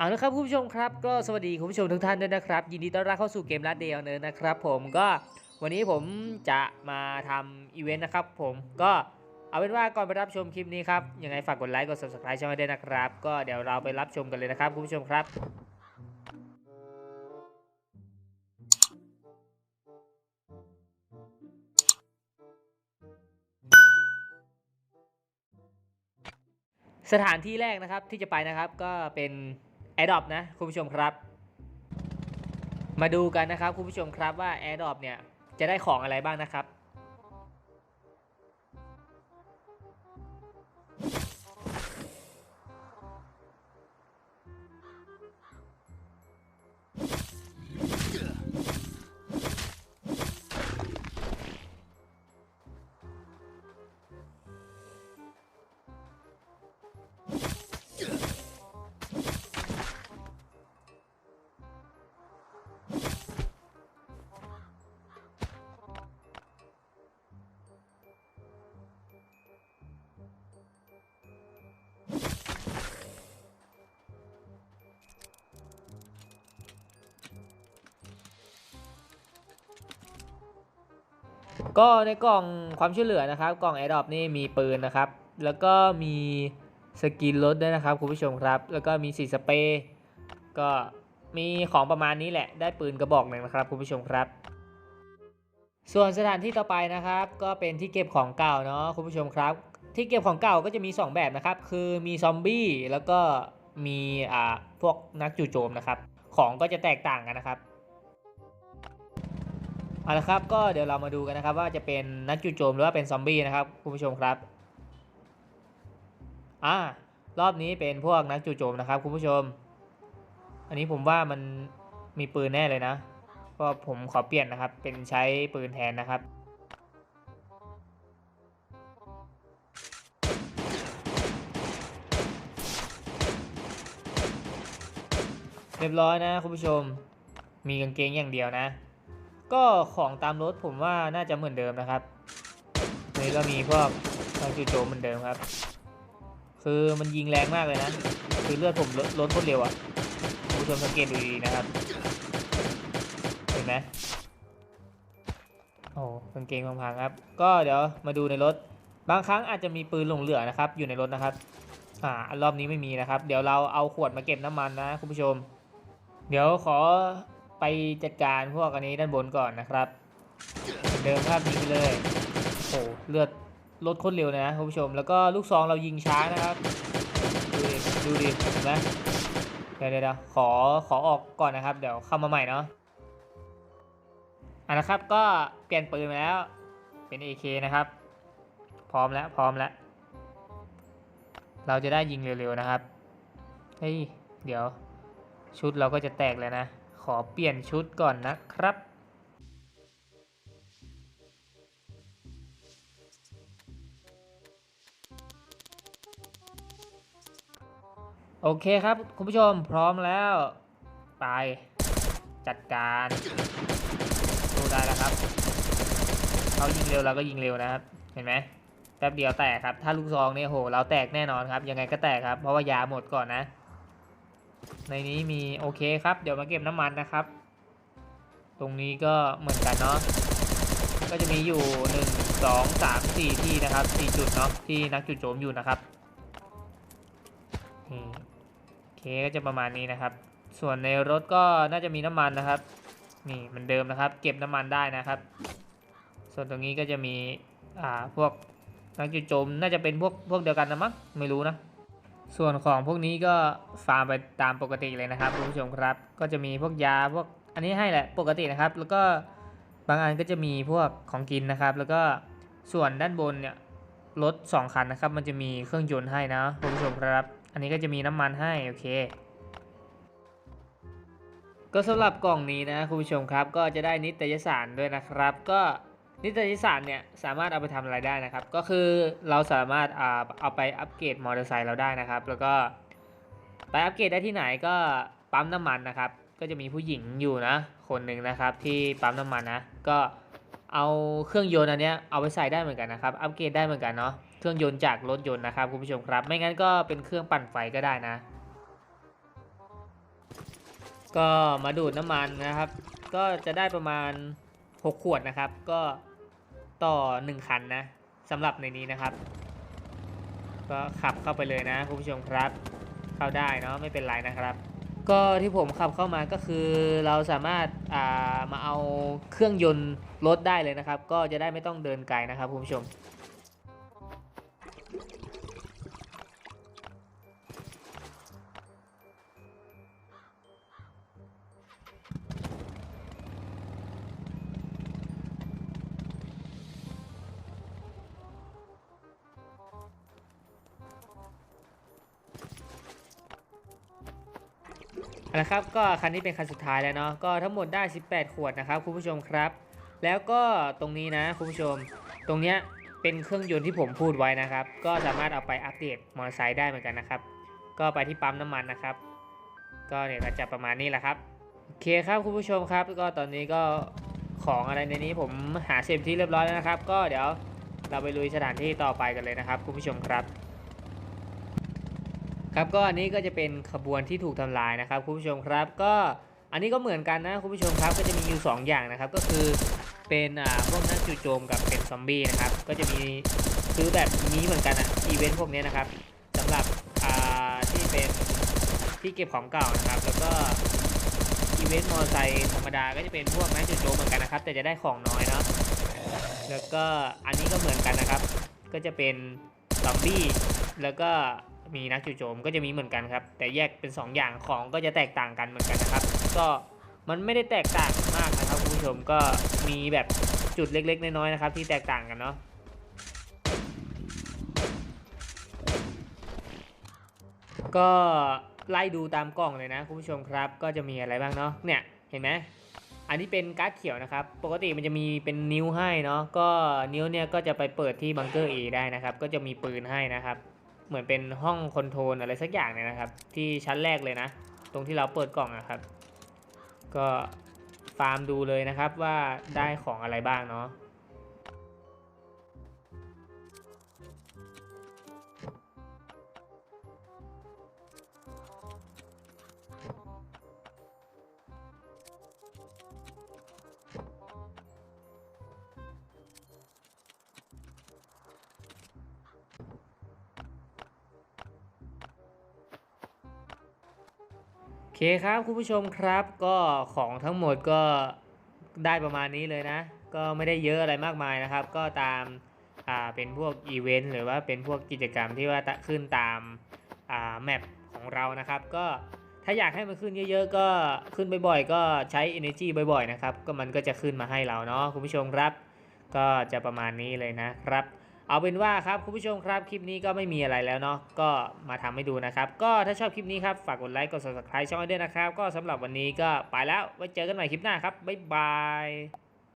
เอาละครับคุณผู้ชมครับก็สวัสดีคุณผู้ชมทุกท่านด้วยนะครับ ยินดีต้อนรับเข้าสู่เกมรัดเดียวเนินนะครับ ผมก็วันนี้ผมจะมาทำอีเวนต์นะครับ ผมก็เอาเป็นว่าก่อนไปรับชมคลิปนี้ครับยังไงฝากกดไลค์กด subscribe ช่องให้ด้วยนะครับ ก็เดี๋ยวเราไปรับชมกันเลยนะครับคุณผู้ชมครับสถานที่แรกนะครับที่จะไปนะครับก็เป็น a d o p นะคุณผู้ชมครับ มาดูกันนะครับคุณผู้ชมครับว่า a d o p เนี่ยจะได้ของอะไรบ้างนะครับ ก็ในกล่องความช่วยเหลือนะครับ กล่อง a d o p นี่มีปืนนะครับ แล้วก็มีสกินรถด้วยนะครับคุณผู้ชมครับ แล้วก็มีสีสเปรย์ก็มีของประมาณนี้แหละ ได้ปืนกระบอกหนึ่งนะครับคุณผู้ชมครับ ส่วนสถานที่ต่อไปนะครับ ก็เป็นที่เก็บของเก่าเนาะคุณผู้ชมครับ ที่เก็บของเก่าก็จะมี 2 แบบนะครับ คือมีซอมบี้แล้วก็มีอ่าพวกนักจู่โจมนะครับ ของก็จะแตกต่างกันนะครับ เอาละครับก็เดี๋ยวเรามาดูกันนะครับ ว่าจะเป็นนักจู่โจมหรือว่าเป็นซอมบี้นะครับคุณผู้ชมครับอ่ารอบนี้เป็นพวกนักจู่โจมนะครับคุณผู้ชม อันนี้ผมว่ามันมีปืนแน่เลยนะก็ผมขอเปลี่ยนนะครับ เป็นใช้ปืนแทนนะครับ เรียบร้อยนะคุณผู้ชม มีกางเกงอย่างเดียวนะ ก็ของตามรถผมว่าน่าจะเหมือนเดิมนะครับนี่ก็มีพวกทางจูโจมเหมือนเดิมครับ คือมันยิงแรงมากเลยนะ คือเลือดผมลดลดโคตรเร็วอะ่ะคุณผู้ชมสังเกตดูดีนะครับ เห็นไหมโอ้กางเกงพังๆครับ ก็เดี๋ยวมาดูในรถ บางครั้งอาจจะมีปืนหลงเหลือนะครับ อยู่ในรถนะครับ อ่ารอบนี้ไม่มีนะครับ เดี๋ยวเราเอาขวดมาเก็บน้ำมันนะคุณผู้ชม เดี๋ยวขอ ไปจัดการพวกอันนี้ด้านบนก่อนนะครับ เดิมภาพยิงไปเลยโอ้เลือดลดโคตรเร็วเลยนะคุณผู้ชม แล้วก็ลูกซองเรายิงช้านะครับ ดูดิดูดิเห็นไหมเดี๋ยวเดี๋ยวขอขอออกก่อนนะครับ เดี๋ยวเข้ามาใหม่เนาะอะนะครับก็เปลี่ยนปืนมาแล้วเป็น AK นะครับ พร้อมแล้วพร้อมแล้ว เราจะได้ยิงเร็วๆนะครับ เฮ้ย เดี๋ยวชุดเราก็จะแตกแล้วนะ อเปลี่ยนชุดก่อนนะครับ โอเคครับ คุณผู้ชมพร้อมแล้ว ไป จัดการดูได้แล้วครับเขายิงเร็วเราก็ยิงเร็วนะครับ เห็นไหมแป๊บเดียวแตกครับ ถ้าลูกซองเนี่ยโห เราแตกแน่นอนครับ ยังไงก็แตกครับ เพราะว่ายาหมดก่อนนะ ในนี้มีโอเคครับ เดี๋ยวมาเก็บน้ำมันนะครับ ตรงนี้ก็เหมือนกันเนาะ ก็จะมีอยู่ 1 2 3 4 ที่นะครับ 4 จุดเนาะที่นักจุดโจมอยู่นะครับนี่โอเคก็จะประมาณนี้นะครับ ส่วนในรถก็น่าจะมีน้ำมันนะครับนี่มือนเดิมนะครับ เก็บน้ำมันได้นะครับ ส่วนตรงนี้ก็จะมีอ่าพวกนักจุดโจมน่าจะเป็นพวกพวกเดียวกันนะมั้งไม่รู้นะ ส่วนของพวกนี้ก็ฟาร์มไปตามปกติเลยนะครับคุณผู้ชมครับ ก็จะมีพวกยาพวกอันนี้ให้แหละปกตินะครับ แล้วก็บางอันก็จะมีพวกของกินนะครับ แล้วก็ส่วนด้านบนเนี่ยรถสองคันนะครับ มันจะมีเครื่องยนต์ให้นะคุณผู้ชมครับ อันนี้ก็จะมีน้ำมันให้โอเค ก็สำหรับกล่องนี้นะคุณผู้ชมครับ ก็จะได้นิตยสารด้วยนะครับ ก็ นิตยสารเนี่ยสามารถเอาไปทำอะไรได้นะครับ ก็คือเราสามารถเอาไปอัปเกรดมอเตอร์ไซค์เราได้นะครับ แล้วก็ไปอัปเกรดได้ที่ไหนก็ปั๊มน้ำมันนะครับ ก็จะมีผู้หญิงอยู่นะ คนหนึ่งนะครับที่ปั๊มน้ำมันนะ ก็เอาเครื่องยนต์อันเนี้ยเอาไปใส่ได้เหมือนกันนะครับ อัปเกรดได้เหมือนกันเนาะ เครื่องยนต์จากรถยนต์นะครับคุณผู้ชมครับ ไม่งั้นก็เป็นเครื่องปั่นไฟก็ได้นะ ก็มาดูดน้ำมันนะครับ ก็จะได้ประมาณ 6 ขวดนะครับ ก็ ต่อ1คันนะสำหรับในนี้นะครับ ก็ขับเข้าไปเลยนะคุณผู้ชมครับ เข้าได้เนาะไม่เป็นไรนะครับ ก็ที่ผมขับเข้ามาก็คือเราสามารถอ่ามาเอาเครื่องยนต์รถได้เลยนะครับ ก็จะได้ไม่ต้องเดินไกลนะครับคุณผู้ชม เอาละครับก็คันนี้เป็นคันสุดท้ายแล้วเนาะก็ทั้งหมดได้ 18 ขวดนะครับคุณผู้ชมครับ แล้วก็ตรงนี้นะคุณผู้ชม ตรงเนี้ยเป็นเครื่องยนต์ที่ผมพูดไว้นะครับ ก็สามารถเอาไปอัปเดตมอเตอร์ไซค์ได้เหมือนกันนะครับ ก็ไปที่ปั๊มน้ำมันนะครับ ก็เนี่ยก็จะประมาณนี้แหละครับโอเคครับคุณผู้ชมครับ ก็ตอนนี้ก็ของอะไรในนี้ผมหาเสร็จที่เรียบร้อยแล้วนะครับ ก็เดี๋ยวเราไปลุยสถานที่ต่อไปกันเลยนะครับ คุณผู้ชมครับ ครับก็อันนี้ก็จะเป็นขบวนที่ถูกทำลายนะครับคุณผู้ชมครับ ก็อันนี้ก็เหมือนกันนะคุณผู้ชมครับก็จะมีอยู่สองอย่างนะครับ ก็คือเป็นอ่าพวกนักจู่โจมกับเป็นซอมบี้นะครับก็จะมีซื้อแบบนี้เหมือนกันอนะอีเวนต์พวกนี้นะครับสำหรับอ่าที่เป็นที่เก็บของเก่านะครับ แล้วก็อีเวนต์มอเตอร์ไซค์ธรรมดาก็จะเป็นพวกนักจู่โจมเหมือนกันนะครับ แต่จะได้ของน้อยเนาะแล้วก็อันนี้ก็เหมือนกันนะครับ ก็จะเป็นซอมบี้แล้วก็ มีนักจู่โจมก็จะมีเหมือนกันครับ แต่แยกเป็น 2 อย่างของก็จะแตกต่างกันเหมือนกันนะครับ ก็มันไม่ได้แตกต่างมากนะครับคุณผู้ชมก็มีแบบจุดเล็ก ๆ น้อยๆนะครับ ที่แตกต่างกันเนาะก็ไล่ดูตามกล่องเลยนะคุณผู้ชมครับ ก็จะมีอะไรบ้างเนาะเนี่ยเห็นไหมอันนี้เป็นการ์ดเขียวนะครับ ปกติมันจะมีเป็นนิ้วให้เนาะก็นิ้วเนี่ยก็จะไปเปิดที่บังเกอร์เอได้นะครับ ก็จะมีปืนให้นะครับ เหมือนเป็นห้องคอนโทรลอะไรสักอย่างเนี่ยนะครับ ที่ชั้นแรกเลยนะ ตรงที่เราเปิดกล่องนะครับ ก็ฟาร์มดูเลยนะครับว่าได้ของอะไรบ้างเนาะ เคครับคุณผู้ชมครับก็ของทั้งหมดก็ได้ประมาณนี้เลยนะ ก็ไม่ได้เยอะอะไรมากมายนะครับ ก็ตามอ่าเป็นพวกอีเวนต์หรือว่าเป็นพวกกิจกรรมที่ว่าขึ้นตามอ่าแมปของเรานะครับ ก็ถ้าอยากให้มันขึ้นเยอะ ๆ ก็ขึ้นบ่อยๆ ก็ใช้ energy บ่อยๆนะครับก็มันก็จะขึ้นมาให้เราเนาะคุณผู้ชมครับ ก็จะประมาณนี้เลยนะครับ เอาเป็นว่าครับคุณผู้ชมครับคลิปนี้ก็ไม่มีอะไรแล้วเนาะก็มาทำให้ดูนะครับ ก็ถ้าชอบคลิปนี้ครับฝากกดไลค์กด subscribe ช่องด้วยนะครับ ก็สำหรับวันนี้ก็ไปแล้วไว้เจอกันใหม่คลิปหน้าครับบ๊ายบาย